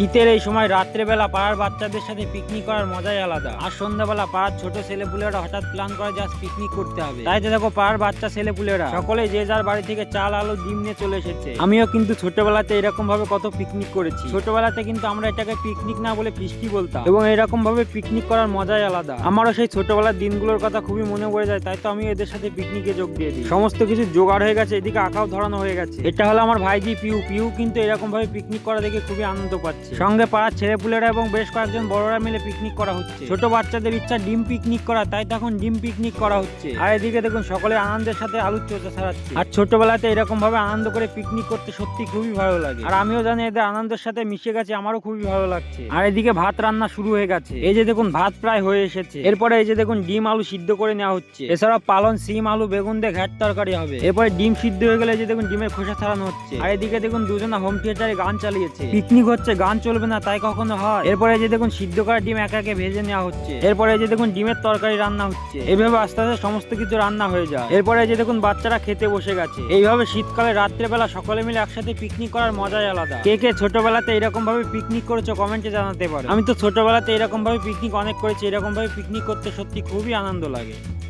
শীতের এই সময় রাত্রেবেলা পাড়ার বাচ্চাদের সাথে পিকনিক করার মজাই আলাদা। আর সন্ধ্যাবেলা পাড়ার ছোট ছেলেপুলেরা হঠাৎ প্ল্যান করে জাস্ট পিকনিক করতে হবে। তাই দেখো পাড়ার বাচ্চা ছেলেপুলেরা সকলে যে যার বাড়ি থেকে চাল, আলু, ডিম নিয়ে চলে এসেছে। আমিও কিন্তু ছোটবেলাতে এরকম ভাবে কত পিকনিক করেছি। ছোটবেলাতে কিন্তু আমরা এটাকে পিকনিক না বলে ফিস্টি বলতাম। এবং এরকম ভাবে পিকনিক করার মজাই আলাদা। আমারও সেই ছোটবেলার দিনগুলোর কথা খুবই মনে পড়ে যায়, তাই তো আমি এদের সাথে পিকনিকে যোগ দিয়ে দিই। সমস্ত কিছু জোগাড় হয়ে গেছে, এদিকে আঁকাও ধরানো হয়ে গেছে। এটা হলো আমার ভাইজি পিউ। পিউ কিন্তু এরকম ভাবে পিকনিক করা দেখে খুবই আনন্দ পাচ্ছে। সঙ্গে পাড়ার ছেলেপুলেরা এবং বেশ কয়েকজন বড়রা মিলে পিকনিক করা হচ্ছে। ছোট বাচ্চাদের ইচ্ছা ডিম পিকনিক করা, তাই তখন ডিম পিকনিক করা হচ্ছে। আর এদিকে দেখুন সকলে আনন্দের সাথে আলুর চোচা ছাড়াচ্ছে আর ছোটবেলাতে এরকম ভাবে আনন্দ করে পিকনিক করতে সত্যি খুবই ভালো লাগে। আর আমিও জানি এদের আনন্দের সাথে মিশে গেছে, আমারও খুবই ভালো লাগছে। আর এদিকে ভাত রান্না শুরু হয়ে গেছে। এই যে দেখুন, ভাত প্রায় হয়ে এসেছে। এরপরে এই যে দেখুন, ডিম আলু সিদ্ধ করে নেওয়া হচ্ছে। এছাড়াও পালন সিম আলু, বেগুন দিয়ে ঘ্যাট তরকারি হবে। এরপরে ডিম সিদ্ধ হয়ে গেলে যে দেখুন, ডিমের খোসা ছাড়ানো হচ্ছে। আর এদিকে দেখুন, দুজনা হোম থিয়েটারে গান চালিয়েছে। পিকনিক হচ্ছে গান চলবে না, তাই কখনো হয়। এরপরে যে দেখুন, সিদ্ধ করা ডিম একা একে ভেজে নেওয়া হচ্ছে। এরপরে যে দেখুন, ডিমের তরকারি রান্না হচ্ছে। এইভাবে আস্তে আস্তে সমস্ত কিছু রান্না হয়ে যায়। এরপরে যে দেখুন, বাচ্চারা খেতে বসে গেছে। এইভাবে শীতকালে রাত্রেবেলা সকলে মিলে একসাথে পিকনিক করার মজাই আলাদা। কে কে ছোটবেলাতে এরকম ভাবে পিকনিক করেছ কমেন্টে জানাতে পারো। আমি তো ছোটবেলাতে এরকম ভাবে পিকনিক অনেক করেছি। এরকম ভাবে পিকনিক করতে সত্যি খুবই আনন্দ লাগে।